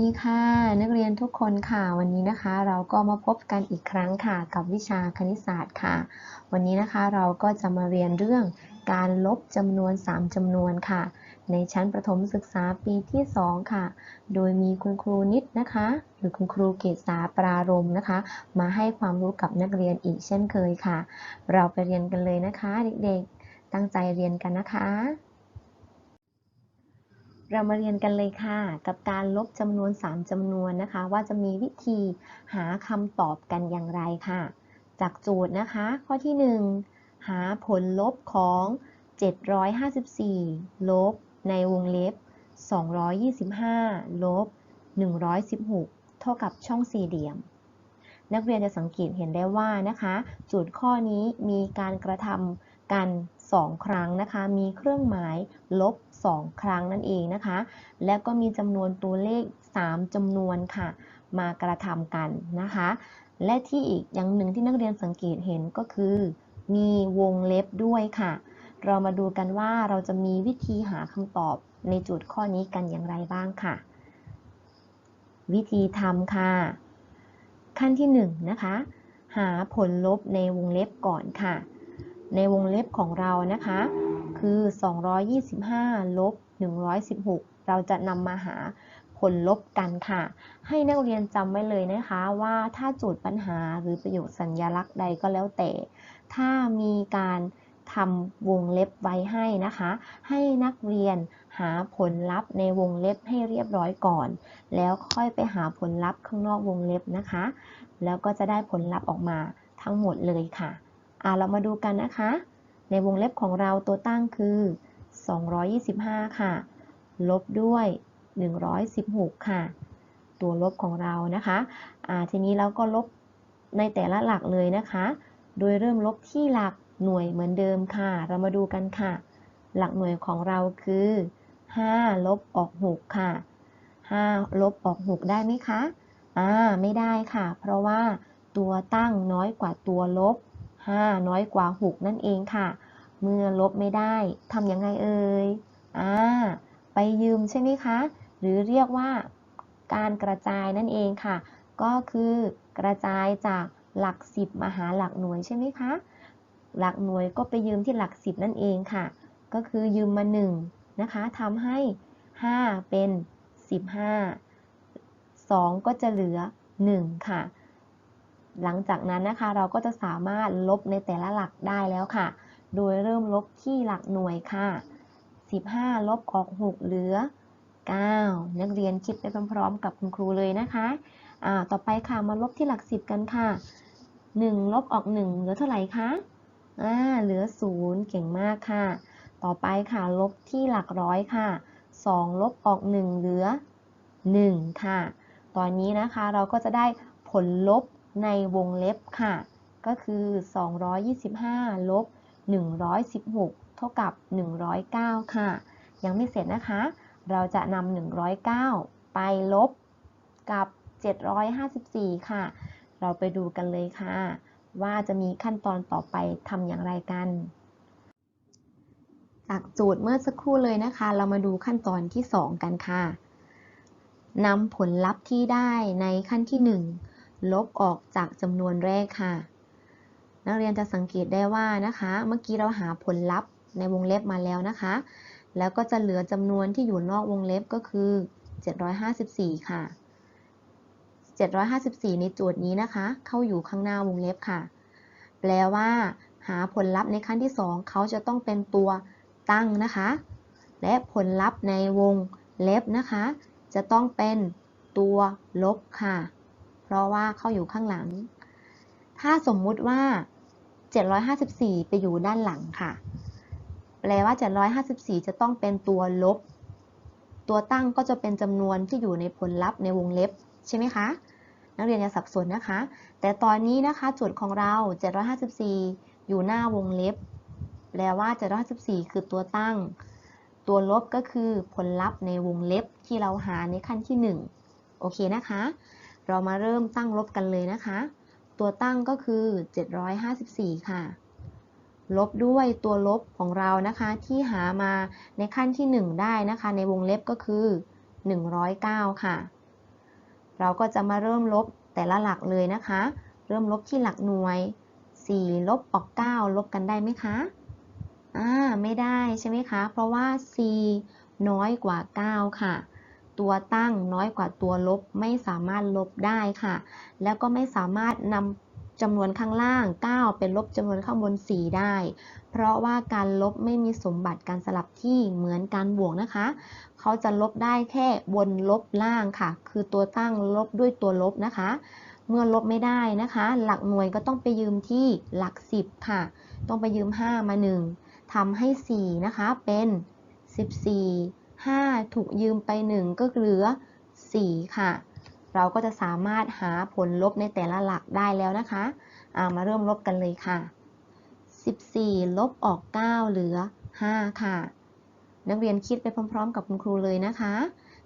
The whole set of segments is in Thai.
ดีค่ะ นักเรียนทุกคนค่ะวันนี้นะคะ เราก็มาพบกันอีกครั้งค่ะ กับวิชาคณิตศาสตร์ค่ะ วันนี้นะคะเราก็จะมาเรียนเรื่องการลบจำนวน 3จำนวนค่ะ ในชั้นประถมศึกษาปีที่ 2 ค่ะ โดยมีคุณครูนิดนะคะ หรือคุณครูเกษาปรารมนะคะ มาให้ความรู้กับนักเรียนอีกเช่นเคยค่ะ เราไปเรียนกันเลยนะคะ เด็กๆตั้งใจเรียนกันนะคะ เรามาเรียนกันเลยค่ะ กับการลบจำนวน 3จำนวนนะคะ ว่าจะมีวิธีหาคำตอบกันอย่างไรค่ะ จากโจทย์นะคะ ข้อที่ 1 หาผลลบของ 754 ลบ ในวงเล็บ 225 ลบ 116 เท่ากับช่องสี่เหลี่ยม นักเรียนจะสังเกตเห็นได้ว่านะคะโจทย์ข้อนี้มีการกระทำกัน 2 ครั้งนะคะ มีเครื่องหมายลบ 2 ครั้งนั่นเองนะคะ และก็มีจำนวนตัวเลข 3จำนวนค่ะ มากระทำกันนะคะ และที่อีกอย่างหนึ่งที่นักเรียนสังเกตเห็นก็คือ มีวงเล็บด้วยค่ะ เรามาดูกันว่าเราจะมีวิธีหาคำตอบในจทย์ข้อนี้กันอย่างไรบ้างค่ะ วิธีทำค่ะ ขั้นที่1นนะคะ หาผลลบในวงเล็บก่อนค่ะ ในวงเล็บของเรานะคะ คือ 225 ลบ 116 เราจะนำมาหาผลลบกันค่ะ ให้นักเรียนจำไว้เลยนะคะว่าถ้าโจทย์ปัญหาหรือประโยคสัญญลักษณ์ใดก็แล้วแต่ ถ้ามีการทำวงเล็บไว้ให้นะคะ ให้นักเรียนหาผลลัพธ์ในวงเล็บให้เรียบร้อยก่อน แล้วค่อยไปหาผลลัพธ์ข้างนอกวงเล็บนะคะ แล้วก็จะได้ผลลัพธ์ออกมาทั้งหมดเลยค่ะ อ่าเรามาดูกันนะคะ ในวงเล็บของเราตัวตั้งคือ 225 ค่ะ ลบด้วย 116 ค่ะ ตัวลบของเรานะคะอ่าทีนี้เราก็ลบในแต่ละหลักเลยนะคะ โดยเริ่มลบที่หลักหน่วยเหมือนเดิมค่ะ เรามาดูกันค่ะ หลักหน่วยของเราคือ 5 ลบออก 6 ค่ะ 5 ลบออก 6 ได้ไหมคะ อ่า ไม่ได้ค่ะ เพราะว่าตัวตั้งน้อยกว่าตัวลบ 5 น้อยกว่า 6 นั่นเองค่ะ เมื่อลบไม่ได้ทำยังไงเอ่ยอ่าไปยืมใช่ไหมคะ หรือเรียกว่าการกระจายนั่นเองค่ะ ก็คือกระจายจากหลัก 10 มาหาหลักหน่วยใช่ไหมคะ หลักหน่วยก็ไปยืมที่หลัก 10 นั่นเองค่ะ ก็คือยืมมา 1 นะคะทำให้ 5 เป็น 15 2 ก็จะเหลือ 1 ค่ะ หลังจากนั้นนะคะเราก็จะสามารถลบในแต่ละหลักได้แล้วค่ะ โดยเริ่มลบที่หลักหน่วยค่ะ 15 ลบออก 6 เหลือ 9 นักเรียนคิดไปพร้อมๆกับคุณครูเลยนะคะอ่าต่อไปค่ะมาลบที่หลัก 10 กันค่ะ 1 ลบออก 1 เหลือเท่าไหร่คะอ่าเหลือ 0 เก่งมากค่ะ ต่อไปค่ะลบที่หลักร้อยค่ะ 2 ลบออก 1 เหลือ 1 ค่ะ ตอนนี้นะคะเราก็จะได้ผลลบ ในวงเล็บค่ะ ก็คือ 225 ลบ 116 เท่ากับ 109 ค่ะ ยังไม่เสร็จนะคะ เราจะนำ109 ไปลบกับ 754 ค่ะ เราไปดูกันเลยค่ะ ว่าจะมีขั้นตอนต่อไปทำอย่างไรกัน จากโจทย์เมื่อสักครู่เลยนะคะ เรามาดูขั้นตอนที่ 2 กันค่ะนำผลลัพธ์ที่ได้ในขั้นที่ 1 ลบออกจากจำนวนแรกค่ะ นักเรียนจะสังเกตได้ว่านะคะ เมื่อกี้เราหาผลลัพธ์ในวงเล็บมาแล้วนะคะ แล้วก็จะเหลือจำนวนที่อยู่นอกวงเล็บก็คือ 754 ค่ะ 754 ในโจทย์นี้นะคะ เข้าอยู่ข้างหน้าวงเล็บค่ะ แปลว่า หาผลลัพธ์ในขั้นที่ 2 เขาจะต้องเป็นตัวตั้งนะคะ และผลลัพธ์ในวงเล็บนะคะ จะต้องเป็นตัวลบค่ะ ราะว่าเข้าอยู่ข้างหลัง ถ้าสมมุติว่า 754 ไปอยู่ด้านหลังค่ะ แปลว่า 754 จะต้องเป็นตัวลบ ตัวตั้งก็จะเป็นจำนวนที่อยู่ในผลลัพธ์ในวงเล็บใช่ไหมคะ นักเรียนอย่าสับสนนะคะ แต่ตอนนี้นะคะโจทย์ของเรา 754 อยู่หน้าวงเล็บ แปลว่า 754 คือตัวตั้ง ตัวลบก็คือผลลัพธ์ในวงเล็บที่เราหาในขั้นที่ 1 โอเคนะคะ เรามาเริ่มตั้งลบกันเลยนะคะ ตัวตั้งก็คือ 754 ค่ะ ลบด้วยตัวลบของเรานะคะที่หามาในขั้นที่ 1 ได้นะคะ ในวงเล็บก็คือ 109 ค่ะ เราก็จะมาเริ่มลบแต่ละหลักเลยนะคะ เริ่มลบที่หลักหน่วย 4 ลบออก9ลบกันได้ไหมคะอ่าไม่ได้ใช่ไหมคะ เพราะว่า4น้อยกว่า 9 ค่ะ ตัวตั้งน้อยกว่าตัวลบไม่สามารถลบได้ค่ะ แล้วก็ไม่สามารถนำจำนวนข้างล่าง 9 เป็นลบจำนวนข้างบน 4 ได้ เพราะว่าการลบไม่มีสมบัติการสลับที่เหมือนการบวกนะคะ เขาจะลบได้แค่บนลบล่างค่ะ คือตัวตั้งลบด้วยตัวลบนะคะ เมื่อลบไม่ได้นะคะ หลักหน่วยก็ต้องไปยืมที่หลัก 10 ค่ะ ต้องไปยืม 5 มา 1ทำให้ 4 นะคะเป็น 14 5 ถูกยืมไป 1 ก็เหลือ 4 ค่ะ เราก็จะสามารถหาผลลบในแต่ละหลักได้แล้วนะคะามาเริ่มลบกันเลยค่ะ 14 ลบออก 9 เหลือ 5 ค่ะ นักเรียนคิดไปพร้อม ๆ กับคุณครูเลยนะคะ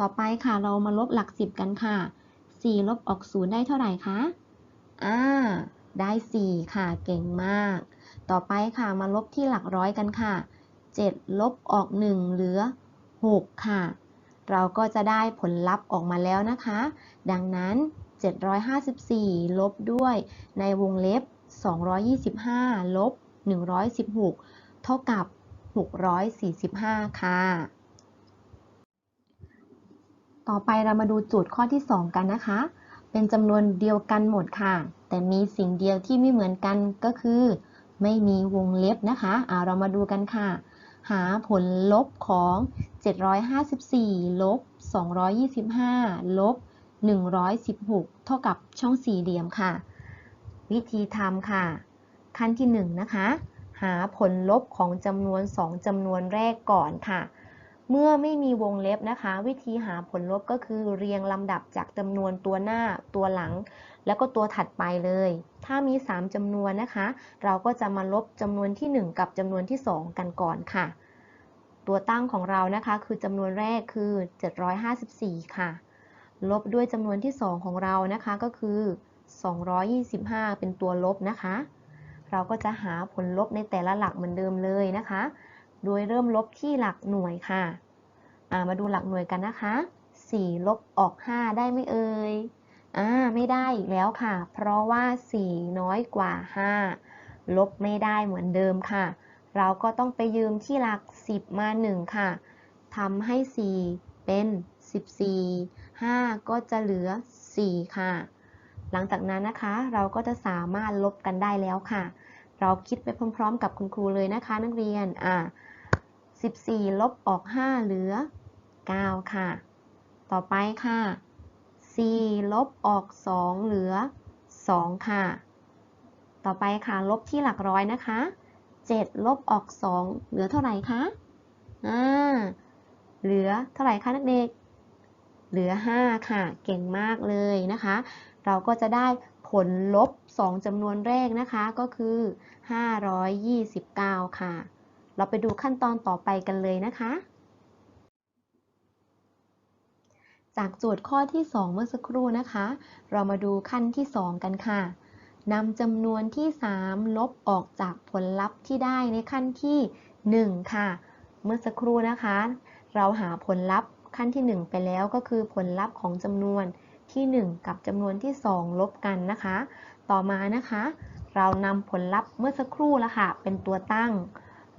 ต่อไปค่ะเรามาลบหลัก 10 กันค่ะ 4 ลบออก 0 ได้เท่าไหร่คะอ่าได้ 4 ค่ะ เก่งมาก ต่อไปค่ะ มาลบที่หลักร้อยกันค่ะ 7 ลบออก 1 เหลือ 6 ค่ะ เราก็จะได้ผลลัพธ์ออกมาแล้วนะคะ ดังนั้น 754 ลบด้วยในวงเล็บ 225 ลบ 116 เท่ากับ 645 ค่ะ ต่อไปเรามาดูโจทย์ข้อที่ 2 กันนะคะ เป็นจำนวนเดียวกันหมดค่ะ แต่มีสิ่งเดียวที่ไม่เหมือนกันก็คือ ไม่มีวงเล็บนะคะะเรามาดูกันค่ะ หาผลลบของ 754 ลบ 225 ลบ 116 เท่ากับช่องสี่เหลี่ยมค่ะ วิธีทำค่ะ ขั้นที่ 1 นะคะ หาผลลบของจำนวน 2จำนวนแรกก่อนค่ะ เมื่อไม่มีวงเล็บนะคะ วิธีหาผลลบก็คือเรียงลำดับจากจำนวนตัวหน้าตัวหลัง แล้วก็ตัวถัดไปเลย ถ้ามี 3จำนวนนะคะ เราก็จะมาลบจำนวนที่ 1 กับจำนวนที่ 2 กันก่อนค่ะ ตัวตั้งของเรานะคะ คือจำนวนแรกคือ 754 ค่ะ ลบด้วยจำนวนที่ 2 ของเรานะคะก็คือ 225 เป็นตัวลบนะคะ เราก็จะหาผลลบในแต่ละหลักเหมือนเดิมเลยนะคะ โดยเริ่มลบที่หลักหน่วยค่ะามาดูหลักหน่วยกันนะคะ 4 ลบออก 5 ได้ไหมเอ่ยอ่าไม่ได้อีกแล้วค่ะ เพราะว่า 4 น้อยกว่า 5 ลบไม่ได้เหมือนเดิมค่ะ เราก็ต้องไปยืมที่หลัก 10 มา 1 ค่ะทำให้ 4 เป็น 14 5 ก็จะเหลือ 4 ค่ะ หลังจากนั้นนะคะ เราก็จะสามารถลบกันได้แล้วค่ะ เราคิดไปพร้อม ๆ กับคุณครูเลยนะคะ นักเรียนอ่า 14 ลบออก 5 เหลือ 9 ค่ะ ต่อไปค่ะ 4 ลบออก 2 เหลือ 2 ค่ะ ต่อไปค่ะ ลบที่หลักร้อยนะคะ 7 ลบออก 2 เหลือเท่าไหร่คะอ่าเหลือเท่าไหร่คะนักเด็ก เหลือ 5 ค่ะ เก่งมากเลยนะคะ เราก็จะได้ผลลบ 2จำนวนแรกนะคะ ก็คือ 529 ค่ะ เราไปดูขั้นตอนต่อไปกันเลยนะคะ จากโจทย์ข้อที่ 2 เมื่อสักครู่นะคะ เรามาดูขั้นที่ 2 กันค่ะนำจำนวนที่ 3 ลบออกจากผลลัพธ์ที่ได้ในขั้นที่ 1 ค่ะ เมื่อสักครู่นะคะ เราหาผลลัพธ์ขั้นที่ 1 ไปแล้วก็คือผลลัพธ์ของจำนวนที่ 1 กับจำนวนที่ 2 ลบกันนะคะ ต่อมานะคะ เรานำผลลัพธ์เมื่อสักครู่ละค่ะ เป็นตัวตั้ง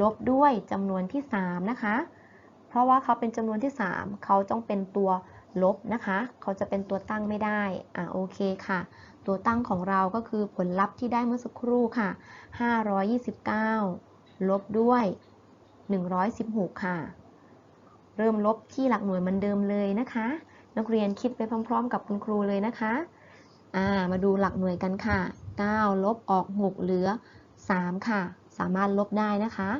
ลบด้วยจำนวนที่ 3 นะคะ เพราะว่าเขาเป็นจำนวนที่ 3 เขาต้องเป็นตัวลบนะคะ เขาจะเป็นตัวตั้งไม่ได้ อ่าโอเคค่ะ ตัวตั้งของเราก็คือผลลัพธ์ที่ได้เมื่อสักครู่ค่ะ 529 ลบด้วย 116 ค่ะ เริ่มลบที่หลักหน่วยเหมือนเดิมเลยนะคะ นักเรียนคิดไปพร้อม ๆ กับคุณครูเลยนะคะ อ่า มาดูหลักหน่วยกันค่ะ 9 ลบออก 6 เหลือ 3 ค่ะ สามารถลบได้นะคะ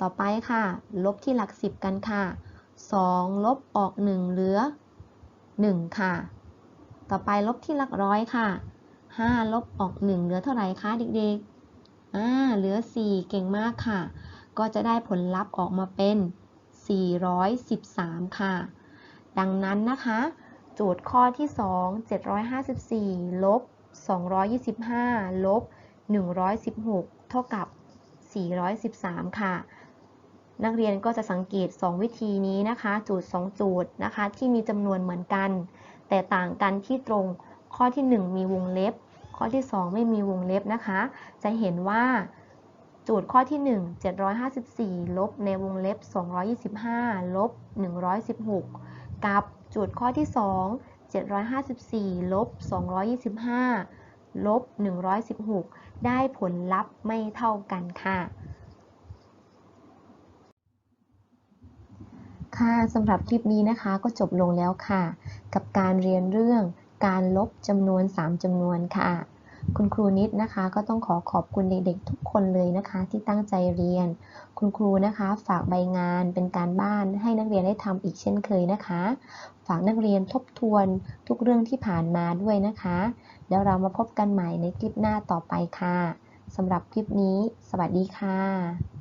ต่อไปค่ะ ลบที่หลัก 10 กันค่ะ 2 ลบออก 1 เหลือ 1 ค่ะ ต่อไปลบที่หลักร้อยค่ะ 5 ลบออก 1 เหลือเท่าไหร่คะเด็กๆอ่าเหลือ 4 เก่งมากค่ะ ก็จะได้ผลลัพธ์ออกมาเป็น 413 ค่ะ ดังนั้นนะคะ โจทย์ข้อที่ 2 754 ลบ225 ลบ 116 เท่ากับ 413 ค่ะ นักเรียนก็จะสังเกต 2 วิธีนี้นะคะจทย์2จทย์นะคะ ที่มีจำนวนเหมือนกัน แต่ต่างกันที่ตรงข้อที่ 1 มีวงเล็บ ข้อที่ 2 ไม่มีวงเล็บนะคะ จะเห็นว่าโจทย์ข้อที่ 1 754 ลบในวงเล็บ 225 ลบ 116 กับโจทย์ข้อที่ 2 754 ลบ 225 ลบ 116 ได้ผลลัพธ์ไม่เท่ากันค่ะ ค่ะสำหรับคลิปนี้นะคะก็จบลงแล้วค่ะ กับการเรียนเรื่องการลบจำนวน 3จำนวนค่ะ คุณครูนิดนะคะ ก็ต้องขอขอบคุณเด็กๆทุกคนเลยนะคะ ที่ตั้งใจเรียน คุณครูนะคะ ฝากใบงานเป็นการบ้านให้นักเรียนได้ทำอีกเช่นเคยนะคะากนักเรียนทบทวนทุกเรื่องที่ผ่านมาด้วยนะคะ แล้วเรามาพบกันใหม่ในคลิปหน้าต่อไปค่ะสำหรับคลิปนี้ สวัสดีค่ะ